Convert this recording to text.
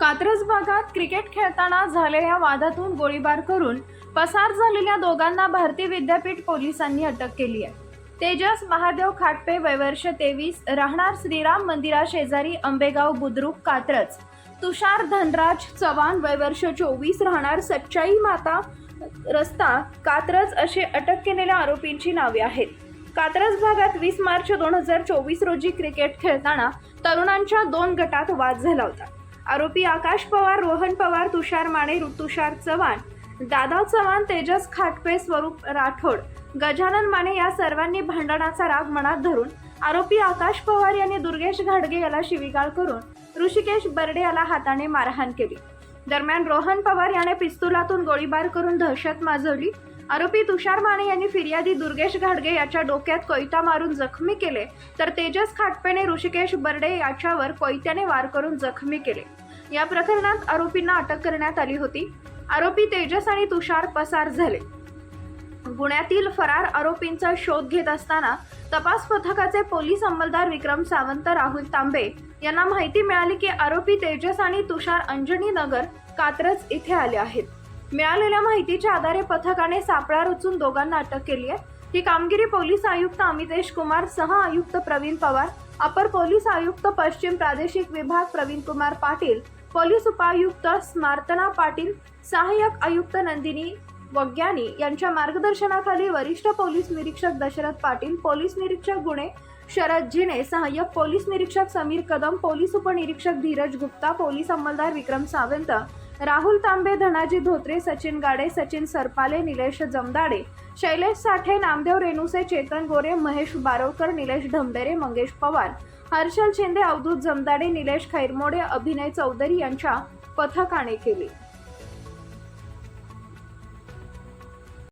कात्रज भागात क्रिकेट खेळताना झालेल्या वादातून गोळीबार करून पसार झालेल्या दोघांना भारती विद्यापीठ पोलिसांनी अटक केली आहे. तेजस महादेव खाटपे वयवर्ष तेवीस राहणार श्रीराम मंदिरा शेजारी आंबेगाव बुद्रुक कात्रज. तुषार धनराज चव्हाण वयवर्ष चोवीस राहणार सच्चाई माता रस्ता कात्रज असे अटक केलेल्या आरोपींची नावे आहेत. कात्रज भागात वीस मार्च दोन हजार चोवीस रोजी क्रिकेट खेळताना तरुणांच्या दोन गटात वाद झाला होता. आरोपी आकाश पवार रोहन पवार तुषार माने ऋतुषार चव्हाण दादा चव्हाण तेजस खाटपे स्वरूप राठोड गजानन माने या सर्वांनी भांडणाचा राग मनात धरून आरोपी आकाश पवार यांनी दुर्गेश घाडगे याला शिवीगाळ करून ऋषिकेश बर्डे याला हाताने मारहाण केली. दरम्यान रोहन पवार याने पिस्तुलातून गोळीबार करून दहशत माजवली. आरोपी तुषार माने यांनी फिर्यादी दुर्गेश घाडगे याच्या डोक्यात कोयता मारून जखमी केले. तर तेजस खाटपेने ऋषिकेश बर्डे याच्यावर कोयत्याने वार करून जखमी केले. या प्रकरणात आरोपींना अटक करण्यात आली होती. आरोपी तेजस आणि तुषार पसार झाले. गुन्ह्यातील फरार आरोपींचा शोध घेत असताना तपास पथकाचे पोलीस अंमलदार विक्रम सावंत राहुल तांबे यांना माहिती मिळाली की आरोपी तेजस आणि तुषार अंजनी नगर कात्रज इथे आले आहेत. मिळालेल्या माहितीच्या आधारे पथकाने सापळा रचून दोघांना अटक केली आहे. ही कामगिरी पोलीस आयुक्त अमितेश कुमार सह आयुक्त प्रवीण पवार अपर पोलीस आयुक्त पश्चिम प्रादेशिक विभाग प्रवीण कुमार पाटील पोलीस उपायुक्त स्मार्तना पाटील सहाय्यक आयुक्त नंदिनी वग्यानी यांच्या मार्गदर्शनाखाली वरिष्ठ पोलीस निरीक्षक दशरथ पाटील पोलीस निरीक्षक गुणे शरद जिने सहाय्यक पोलीस निरीक्षक समीर कदम पोलीस उपनिरीक्षक धीरज गुप्ता पोलीस अंमलदार विक्रम सावंत राहुल तांबे धनाजी धोत्रे सचिन गाडे सचिन सरपाले निलेश जमदाडे शैलेश साठे नामदेव रेणुसे चेतन गोरे महेश बारोकर निलेश ढंबेरे मंगेश पवार हर्षल शिंदे अवधूत जमदाडे निलेश खैरमोडे अभिनय चौधरी यांच्या पथकाने केली.